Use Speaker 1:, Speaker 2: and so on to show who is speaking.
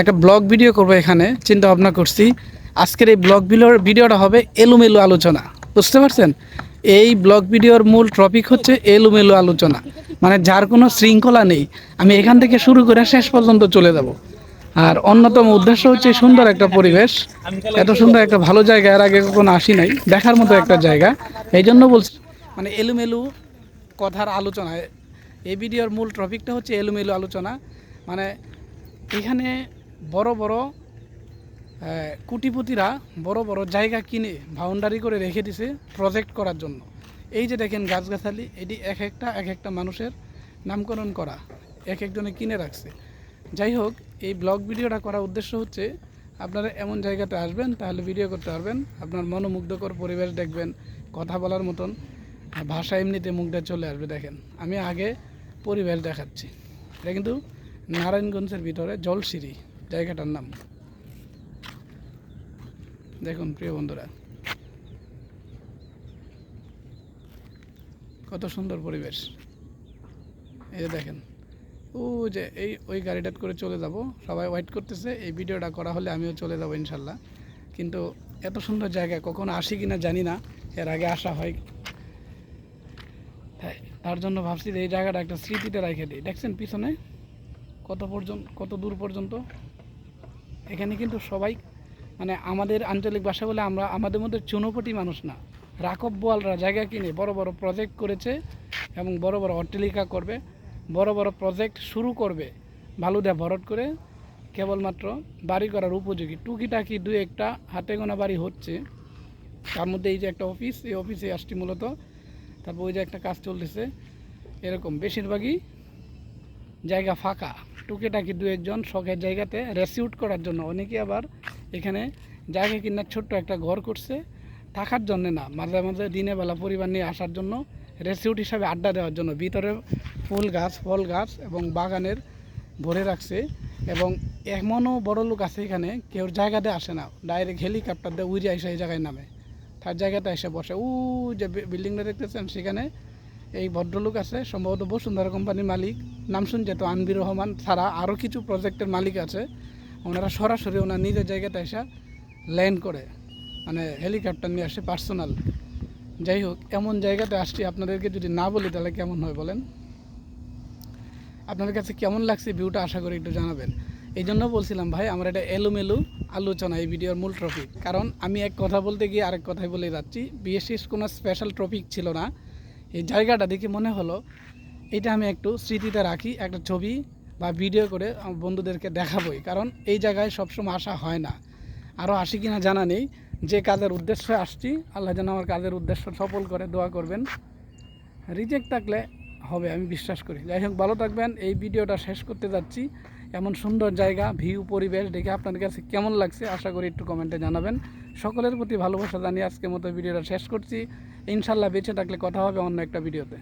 Speaker 1: একটা blog video করব এখানে চিন্তা ভাবনা করছি। আজকের এই ব্লগ ভিডিওর ভিডিওটা হবে এলোমেলো আলোচনা, বুঝতে পারছেন? এই ব্লগ ভিডিওর মূল টপিক হচ্ছে এলোমেলো আলোচনা মানে যার কোনো শৃঙ্খলা নেই। আমি এখান থেকে শুরু করে শেষ পর্যন্ত চলে যাব। আর অন্যতম উদ্দেশ্য হচ্ছে সুন্দর একটা পরিবেশ। এত সুন্দর একটা ভালো জায়গা, এর আগে কখনো আসি নাই, দেখার মতো একটা জায়গা। এই জন্য বলছি মানে এলোমেলো কথার আলোচনা। এই ভিডিওর মূল টপিকটা হচ্ছে এলোমেলো আলোচনা। মানে এখানে বড় বড় কোটিপতিরা বড় বড় জায়গা কিনে বাউন্ডারি করে রেখে দিছে প্রজেক্ট করার জন্য। এই যে দেখেন গাছগাছালি, এটি এক একটা এক একটা মানুষের নামকরণ করা, এক একজনে কিনে রাখছে। যাই হোক, এই ব্লগ ভিডিওটা করার উদ্দেশ্য হচ্ছে, আপনারা এমন জায়গাতে আসবেন, তাহলে ভিডিও করতে পারবেন। আপনার মনোমুগ্ধকর পরিবেশ দেখবেন, কথা বলার মতন ভাষা এমনিতে মুখটা চলে আসবে, দেখেন। আমি আগে পরিবেশ দেখাচ্ছি। এটা কিন্তু নারায়ণগঞ্জের ভিতরে জলসিঁড়ি। জায়গাটার নাম। দেখুন, প্রিয় বন্ধুরা। কত সুন্দর পরিবেশ। এই যে দেখেন, ও যে এই, ওই গাড়িটা করে চলে যাব। সবাই ওয়েট করতেছে, এই ভিডিওটা করা হলে আমিও চলে যাব ইনশাল্লাহ। কিন্তু এত সুন্দর জায়গা, কখনো আসি কি না জানি না, এর আগে আসা হয়। তার জন্য ভাবছি যে এই জায়গাটা একটা স্মৃতিতে রেখে দিই। দেখছেন পিছনে? কত পর্যন্ত, কত দূর পর্যন্ত? এখানে কিন্তু সবাই মানে আমাদের আঞ্চলিক ভাষা বলে আমরা, আমাদের মধ্যে চুনোপটি মানুষ না। রাকব বোয়ালরা জায়গা কিনে বড় বড় প্রজেক্ট করেছে এবং বড় বড় অট্টালিকা করবে, বড় বড় প্রজেক্ট শুরু করবে বালুদা ভরট করে। কেবলমাত্র বাড়ি করার উপযোগী। টুকিটাকি দু একটা হাতে গোনা বাড়ি হচ্ছে। তার মধ্যে এই যে একটা অফিস এই অফিসে আসছি মূলত। তারপর ওই যে একটা কাজ চলতেছে। এরকম। বেশিরভাগই জায়গা ফাঁকা। টুকিটাকি দু একজন শখের জায়গাতে রেসিউট করার জন্য। অনেকে আবার এখানে জায়গা কিনার ছোট্ট একটা ঘর করছে। থাকার জন্য না, মাঝে মাঝে দিনে বেলা পরিবার নিয়ে আসার জন্য রেসিউট হিসাবে আড্ডা দেওয়ার জন্য ভিতরে ফুল গাছ, ফল গাছ এবং বাগানের ভরে রাখছে এবং এমনও বড় লোক আছে এখানে, কেউ জায়গাতে আসে না। ডাইরেক্ট হেলিকপ্টার দিয়ে উড়ে এসে এই জায়গায় নামে। তার জায়গাতে এসে বসে। উ যে বিল্ডিংটা দেখতেছেন সেখানে এই ভদ্রলোক আছে, সম্ভবত বসুন্ধরা কোম্পানির মালিক। নাম শুনছে তো আনবির রহমান ছাড়া আরও কিছু প্রজেক্টের মালিক আছে। ওনারা সরাসরি ওনার নিজের জায়গাতে এসে ল্যান্ড করে মানে হেলিকপ্টার নিয়ে আসে পার্সোনাল যাই হোক, এমন জায়গাতে আসছি, আপনাদেরকে যদি না বলি তাহলে কেমন হয় বলেন? আপনাদের কাছে কেমন লাগছে ভিউটা আশা করি একটু জানাবেন। এই জন্য বলছিলাম, ভাই, আমার এটা এলোমেলো আলোচনা এই ভিডিওর মূল টপিক কারণ আমি এক কথা বলতে গিয়ে আরেক কথাই বলে যাচ্ছি, বিশেষ কোনো স্পেশাল টপিক ছিল না। এই জায়গাটা দেখে মনে হলো, এটা আমি একটু স্মৃতিতে রাখি, একটা ছবি বা ভিডিও করে বন্ধুদেরকে দেখাবই। কারণ এই জায়গায় সবসময় আসা হয় না। আরও আসি কিনা জানা নেই। যে কাজের উদ্দেশ্যে আসছি, আল্লাহ যেন আমার কাজের উদ্দেশ্য সফল করে, দোয়া করবেন। রিজেক্ট থাকলে হবে, আমি বিশ্বাস করি। যাই হোক, ভালো থাকবেন। এই ভিডিওটা শেষ করতে যাচ্ছি। এমন সুন্দর জায়গা, ভিউ, পরিবেশ দেখে আপনাদের কাছে কেমন লাগছে আশা করি একটু কমেন্টে জানাবেন। সকলের প্রতি ভালোবাসা জানিয়ে আজকের মতো ভিডিওটা শেষ করছি। ইনশাল্লাহ বেঁচে থাকলে কথা হবে অন্য একটা ভিডিওতে।